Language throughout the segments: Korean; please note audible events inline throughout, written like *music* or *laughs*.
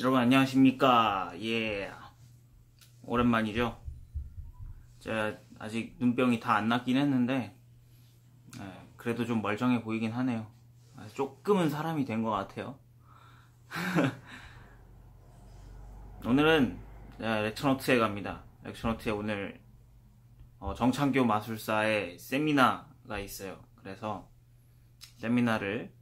여러분 안녕하십니까? 예. 오랜만이죠? 제가 아직 눈병이 다안 낫긴 했는데 예, 그래도 좀 멀쩡해 보이긴 하네요. 아, 조금은 사람이 된 것 같아요. *laughs* 오늘은 네, 렉처노트에 갑니다. 렉처노트에 오늘 어, 정창교 마술사의 세미나가 있어요. 그래서 세미나를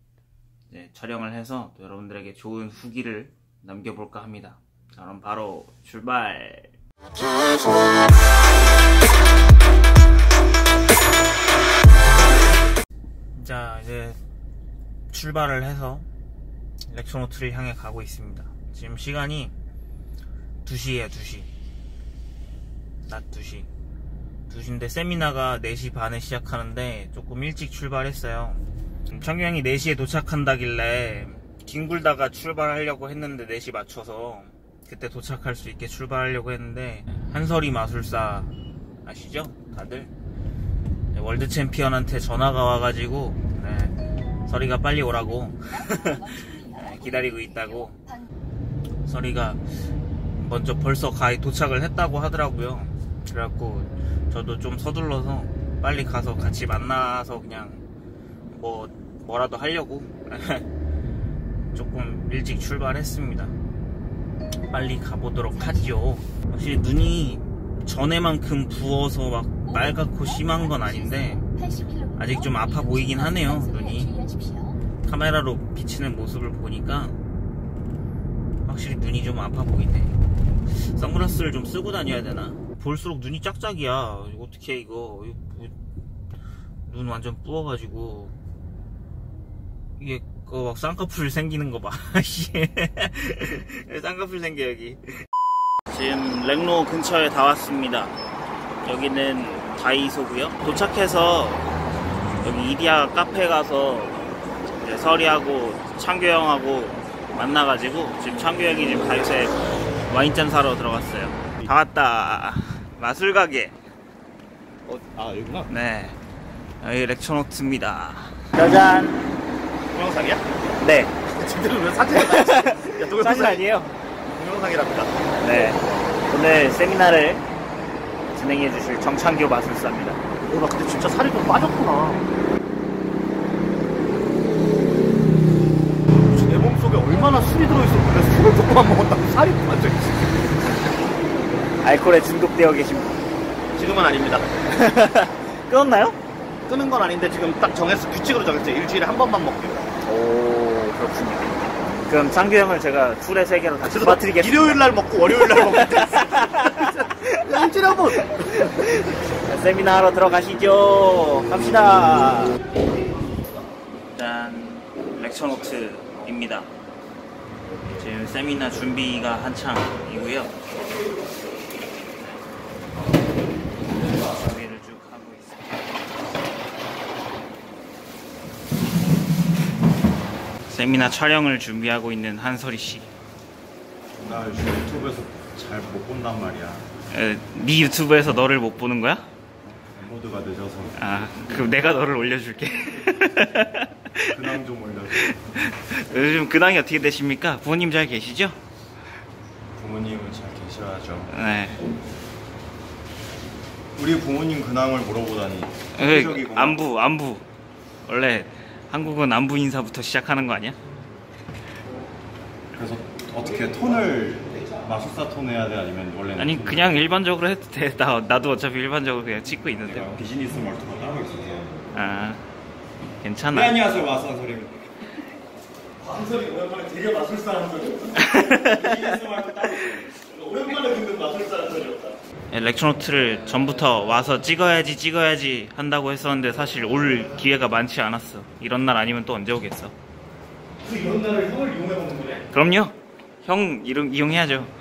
촬영을 해서 또 여러분들에게 좋은 후기를 남겨볼까 합니다. 자, 그럼 바로 출발! 자, 이제 출발을 해서 렉처노트를 향해 가고 있습니다. 지금 시간이 2시에요, 2시. 낮 2시. 2시인데 세미나가 4시 반에 시작하는데 조금 일찍 출발했어요. 형이 4시에 도착한다길래 뒹굴다가 출발하려고 했는데 4시 맞춰서 그때 도착할 수 있게 출발하려고 했는데 한설이 마술사 아시죠? 다들? 네, 월드 챔피언한테 전화가 와가지고 네, 설이가 빨리 오라고. *laughs* 네, 기다리고 있다고. 설이가 먼저 벌써 가히 도착을 했다고 하더라고요. 그래갖고 저도 좀 서둘러서 빨리 가서 같이 만나서 그냥 뭐 뭐라도 하려고 *laughs* 조금 일찍 출발했습니다. 빨리 가보도록 하죠. 확실히 눈이 전에만큼 부어서 막 빨갛고 심한 건 아닌데 아직 좀 아파 보이긴 하네요. 눈이 카메라로 비치는 모습을 보니까 확실히 눈이 좀 아파 보이네. 선글라스를 좀 쓰고 다녀야 되나? 볼수록 눈이 짝짝이야. 어떻게 이거 뭐, 눈 완전 부어가지고 이게 그막 쌍꺼풀 생기는 거 봐. *laughs* 쌍꺼풀 생겨 여기. 지금 렉로 근처에 다 왔습니다. 여기는 다이소고요. 도착해서 여기 이디야 카페 가서 설이하고 창규 형하고 만나가지고 지금 창규 형이 지금 다이소에 와인잔 사러 들어갔어요. 다 왔다. 마술 가게. 어, 아 여기구나 네. 여기 렉처노트입니다. 짜잔. 동영상이야? 네. *laughs* 지금 왜 동영상 사실 아니에요? 동영상이랍니다 네. 오늘 세미나를 진행해 주실 정창교 마술사입니다. 어, 나 근데 진짜 살이 좀 빠졌구나 내 몸속에 얼마나 술이 들어있었길래 술을 조금만 먹었다고 살이 빠져있지 알코올에 중독되어 계신 분. 지금은 아닙니다 *laughs* 끊었나요? 끄는 건 아닌데 지금 딱 정했어 규칙으로 정했어요 일주일에 한 번만 먹기로 오, 그렇군요. 그럼 창규 형을 제가 툴의 세계로 다시 빠뜨리겠습니다. 일요일 날 먹고 월요일 날 먹고 일주일에 한 번. 세미나 하러 들어가시죠. 갑시다. 짠, 렉처 노트입니다. 지금 세미나 준비가 한창이고요. 준비를 쭉 하고 있습니다. 세미나 촬영을 준비하고 있는 한설이 씨. 나 요즘 유튜브에서 잘 못 본단 말이야. 에, 네 유튜브에서 너를 못 보는 거야? 업로드가 늦어서 아, 그럼 내가 너를 올려줄게. *laughs* 근황 좀 올려줘. 요즘 근황이 어떻게 되십니까? 부모님 잘 계시죠? 부모님은 잘 계셔야죠. 네. 우리 부모님 근황을 물어보다니. 에, 세계적이구나. 안부, 안부. 원래 한국은 안부 인사부터 시작하는 거 아니야? 그래서 어떻게 톤을 마술사 톤 해야 돼 아니면 원래는 아니, 톤을- 그냥 일반적으로 해도 돼. 나, 나도 어차피 일반적으로 그냥 찍고 있는데. 내가 비즈니스 말투가 따로 있어서. 아, 네 괜찮아. 안녕하세요 마술사 소리입니다. 한소리 오랜만에 되게 마술사 한 소리였다. *laughs* 비즈니스 말투 따로. 오랜만에 듣는 마술사. 예, 렉처노트를 전부터 와서 찍어야지 찍어야지 한다고 했었는데 사실 올 기회가 많지 않았어. 이런 날 아니면 또 언제 오겠어? 그 이런 날을 형을 이용해 보는 거네. 그럼요. 형 이름 이용해야죠. *laughs*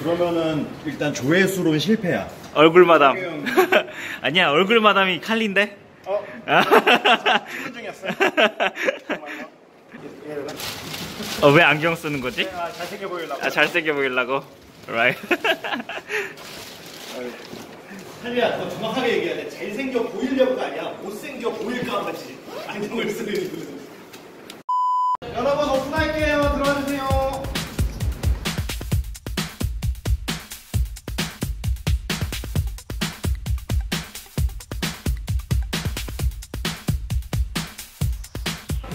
그러면은 일단 조회수로는 실패야. 얼굴 마담. 형. *laughs* 아니야 얼굴 마담이 칼린데? 어? *laughs* 아. 출근 중이었어요. 어, 왜 안경 쓰는 거지? 아, 잘생겨 보이려고. 아, 잘생겨 보이려고. Right. 할리야, 너 정확하게 얘기해야 돼. 잘생겨 보이려고가 아니야. 못생겨 보일까 하지. 안경을 쓰는 이유는. 여러분, 오픈할게요. 들어와주세요.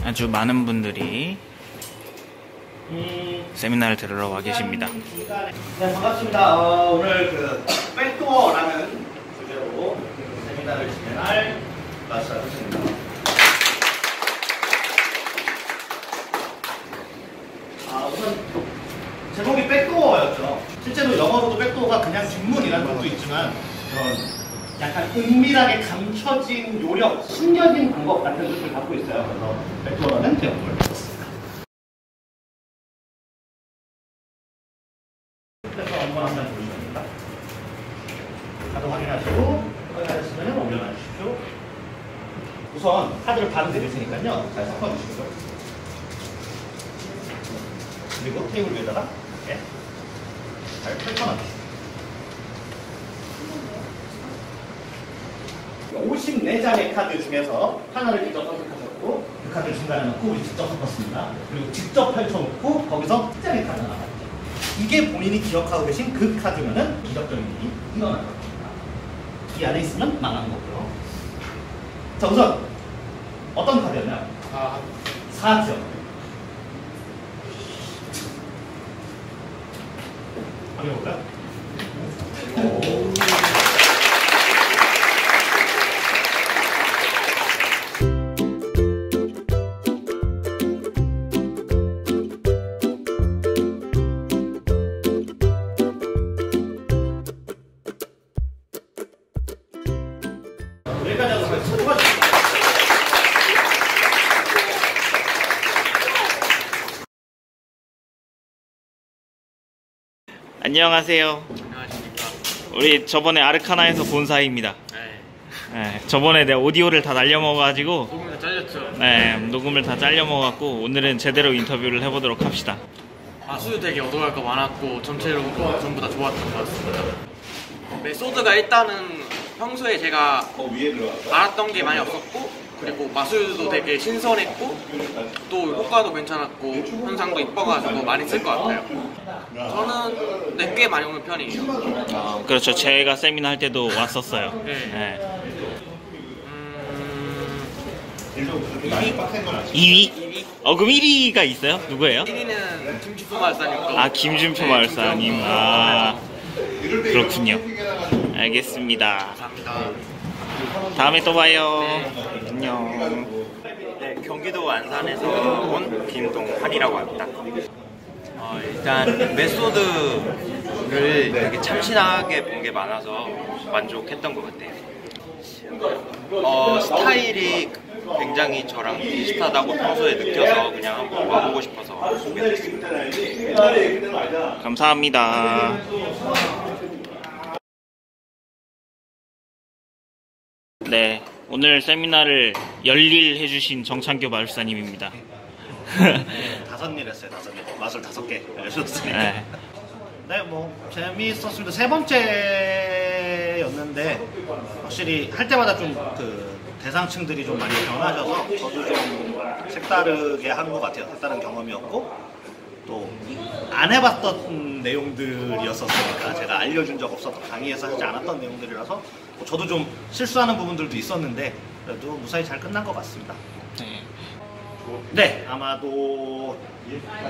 아주 많은 분들이 세미나를 들으러 와 계십니다. 네, 반갑습니다. 어, 오늘 그 백도어라는 주제로 세미나를 진행할 마스터입니다. 아, 우선 제목이 백도어였죠. 실제로 영어로도 백도어가 그냥 뒷문이라는 뜻도 있지만 그런 약간 은밀하게 감춰진 요령, 숨겨진 방법 같은 뜻을 갖고 있어요. 그래서 백도어라는 제목을 썼습니다. 그래서 한번 한번 보시면 됩니다. 카드 확인하시고 확인하셨으면 올려놔 주십시오. 우선 카드를 반 드릴 테니까요. 잘 섞어주시고요. 그리고 테이블 위에다가 네. 잘 펼쳐놔주십시오. 54장의 카드 중에서 하나를 직접 선택하셨고 그 카드를 중간에 넣고 우리 직접 섞었습니다. 그리고 직접 펼쳐놓고 거기서 한 장의 카드가 나왔죠. 이게 본인이 기억하고 계신 그 카드면은 기적적인 일이 일어날 겁니다. 이 안에 있으면 망한 거고요. 자 우선 어떤 카드였나요? 아, 4죠. 확인해볼까요? 안녕하세요. 안녕하십니까. 우리 저번에 아르카나에서 본 사이입니다. 네. 네, 저번에 내 오디오를 다 날려먹어가지고 조금 더 잘렸죠. 네, 녹음을 다 잘려먹었고 오늘은 제대로 인터뷰를 해보도록 합시다. 마수도 되게 얻어갈 거 많았고 전체로 전부 다 좋았던 것 같습니다. 메소드가 일단은 평소에 제가 알았던 게 많이 없었고 그리고 마술도 되게 신선했고 또 효과도 괜찮았고 현상도 이뻐가지고 많이 쓸 것 같아요. 저는 네, 꽤 많이 오는 편이에요. 어, 그렇죠. 제가 세미나 할 때도 왔었어요. 네. 네. 음, 2위? 어, 그럼 1위가 있어요? 누구예요? 1위는 김주수 마술사님 거. 아, 김준표 마을사님. 아, 그렇군요. 알겠습니다. 감사합니다. 다음에 또 봐요. 안녕. 네, 경기도 안산에서 온 김동환이라고 합니다. 어, 일단 메소드를 되게 참신하게 본 게 많아서 만족했던 것 같아요. 어, 스타일이 굉장히 저랑 비슷하다고 평소에 느껴서 그냥 한번 와보고 싶어서 됐습니다. 감사합니다. 네, 오늘 세미나를 열일 해주신 정창교 마술사님입니다. 다섯 일 했어요, 다섯 일. 마술 다섯 개 알려줬으니까. 네. 네, 뭐 재미있었습니다. 세 번째였는데 확실히 할 때마다 좀 그 대상층들이 좀 많이 변하셔서 저도 좀 색다르게 한 것 같아요. 색다른 경험이었고 또 안 해봤던 내용들이었었으니까 제가 알려준 적 없었던 강의에서 하지 않았던 내용들이라서 뭐 저도 좀 실수하는 부분들도 있었는데 그래도 무사히 잘 끝난 것 같습니다. 네. 네, 아마도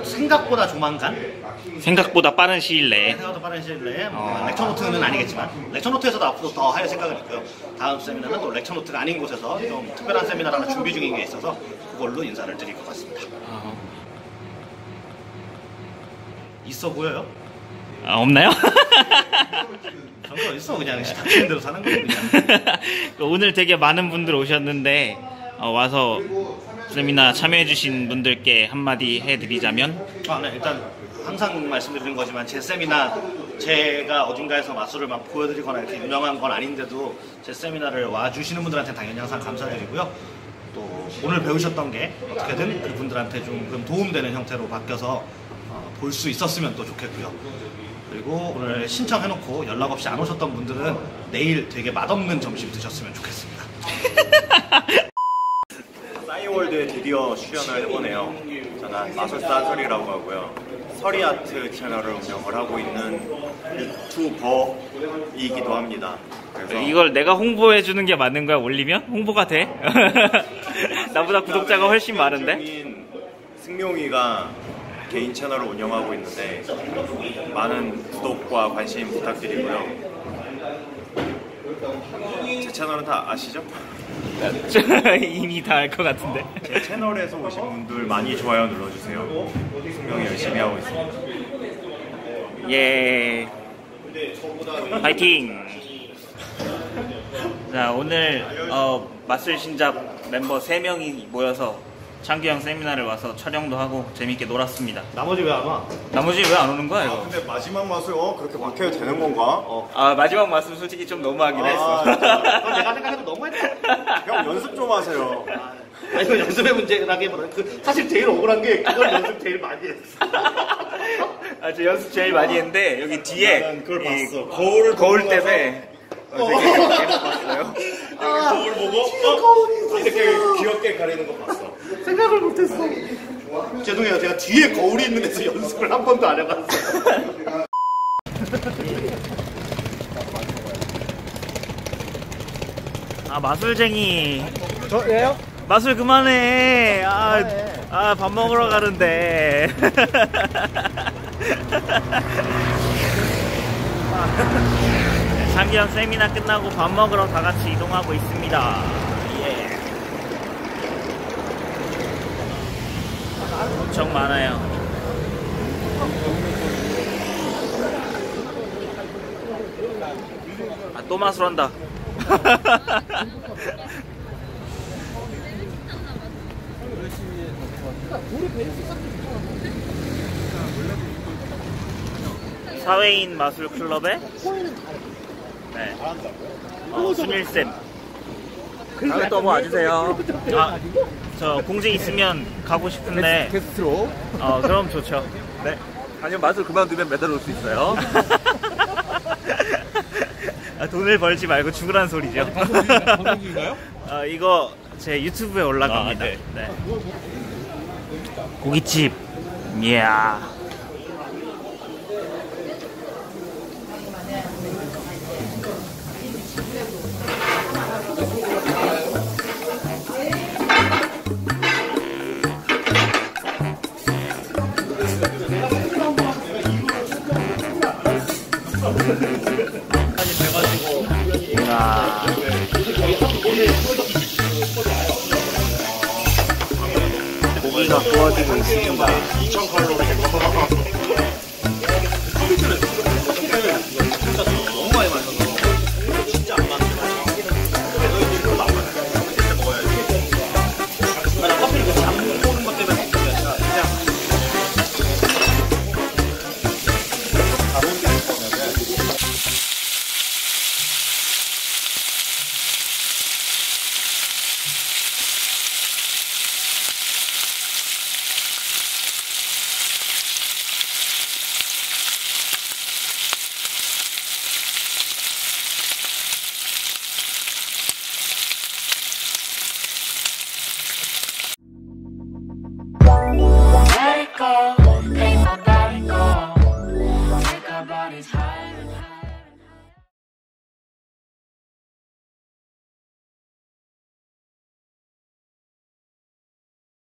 생각보다 조만간 생각보다 빠른 시일 내에 생각보다 빠른 시일 내에 뭐 어. 렉처노트는 아니겠지만 렉처노트에서도 앞으로 더 할 생각은 있고요. 다음 세미나는 또 렉처노트가 아닌 곳에서 좀 특별한 세미나를 하나 준비 중인 게 있어서 그걸로 인사를 드릴 것 같습니다. 어, 있어 보여요? 아, 없나요? 있어 그냥 닥치는 대로 사는 거예요 그냥. *laughs* 오늘 되게 많은 분들 오셨는데 어, 와서 세미나 참여해주신 분들께 한마디 해드리자면 아, 네, 일단 항상 말씀드리는 거지만 제 세미나 제가 어딘가에서 마술을 막 보여드리거나 이렇게 유명한 건 아닌데도 제 세미나를 와주시는 분들한테 당연히 항상 감사드리고요. 또 오늘 배우셨던 게 어떻게든 그분들한테 좀 도움되는 형태로 바뀌어서 어, 볼수 있었으면 또 좋겠고요. 그리고 오늘 신청해놓고 연락 없이 안 오셨던 분들은 내일 되게 맛없는 점심 드셨으면 좋겠습니다. *laughs* 싸이월드에 드디어 출연을 해보네요. 저는 마술사 설이라고 하고요. 서리아트 채널을 운영을 하고 있는 유튜버이기도 합니다. 그래서 이걸 내가 홍보해주는 게 맞는 거야 올리면? 홍보가 돼? *laughs* 나보다 구독자가 훨씬 많은데? 중인 승용이가 개인 채널을 운영하고 있는데 많은 구독과 관심 부탁드리고요. 제 채널은 다 아시죠? *laughs* 이미 다 알 것 같은데. 제 채널에서 오신 분들 많이 좋아요 눌러주세요. 승용이 열심히 하고 있습니다. 예. 파이팅! 자, 오늘, 어, 마술 신작 멤버 3명이 모여서 창규형 세미나를 와서 촬영도 하고 재밌게 놀았습니다. 나머지 왜 안 와? 나머지 왜 안 오는 거야, 이거? 근데 마지막 맛을 어 그렇게 막혀도 되는 건가? 어. 아, 마지막 말씀 솔직히 좀 너무하긴 아, 했어. 그건 내가 생각해도 너무했다. 형 연습 좀 하세요. 아니, 이건 연습의 문제라기보다 그 사실 제일 억울한 게 그걸 연습 제일 많이 했어. *laughs* 아, 저 연습 제일 많이 했는데, 여기 뒤에. 이 봤어. 거울, 거울 때문에. 어, 되게 봤어요. 거울 보고 어? 이렇게 귀엽게 가리는 거 봤어. 생각을 못했어. 죄송해요. 제가 뒤에 거울이 있는 데서 연습을 한 번도 안 해봤어요. *laughs* 아, 마술쟁이. 저 예요? 마술 그만해. 아, 아, 밥 먹으러 가는데. *laughs* 장기현 세미나 끝나고 밥 먹으러 다 같이 이동하고 있습니다. 예. 엄청 많아요. 아, 또 마술한다. *laughs* 사회인 마술 클럽에 네. 어, 순일쌤. 다음에 또 와주세요. 아, 저 공지 있으면 가고 싶은데. 게스트로. 어, 그럼 좋죠. 네. 아니면 맛을 그만두면 매달 올 수 있어요. *laughs* 아, 돈을 벌지 말고 죽으란 소리죠. 방송 중인가요? *laughs* 어, 이거 제 유튜브에 올라갑니다. 아, 네. 네. 고깃집. 이야. 구워지고 있